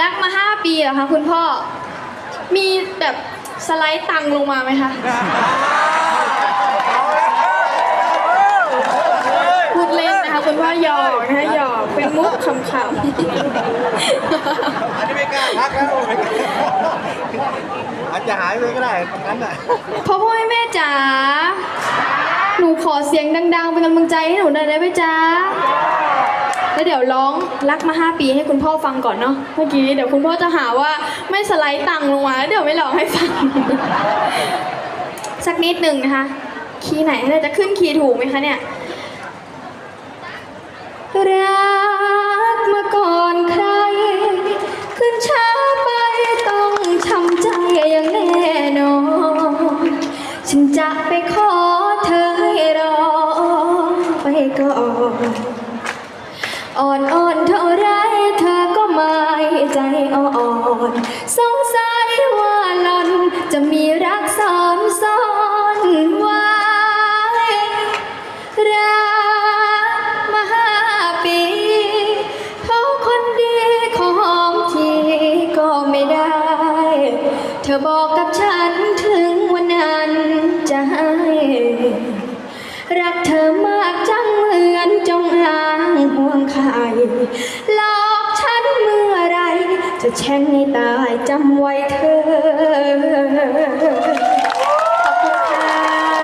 รักมาห้าปีเหรอคะคุณพ่อ มีแบบสไลด์ตังค์ลงมาไหมคะ พูดเล่นนะคะคุณพ่อหยอกนะคะหยอกเป็นมุกขำอันนี้ไม่กล้าทักแล้วไม่กล้าอาจจะหายไปก็ได้ตรงนั้นน่ะๆพ่อพ่อแม่แม่จ๋า หนูขอเสียงดังๆเป็นกำลังใจให้หนูหน่อยได้ไหมจ๊ะ แล้วเดี๋ยวร้องรักมาห้าปีให้คุณพ่อฟังก่อนเนาะเมื่อกี้เดี๋ยวคุณพ่อจะหาว่าไม่สไลด์ตังลงมาแล้วเดี๋ยวไม่ร้องให้ฟัง สักนิดหนึ่งนะคะ คีย์ไหนเราจะขึ้นคีย์ถูกไหมคะเนี่ยรักมาก่อนใคร ขึ้นช้าไปต้องช้ำใจอย่างแน่นอนฉันจะไปขอเธอให้รอไปก่อน อ่อนอ่อนๆเท่าไรเธอก็ไม่ใจอ่อนสงสัยว่าหล่อนจะมีรักซ้อนซ้อนไว้รักมาห้าปีเขาคนดีขอหอมทีก็ไม่ได้ เธอบอกกับฉันถึง หลอกฉันเมื่อไร จะแช่งให้ตายจำไว้เธอ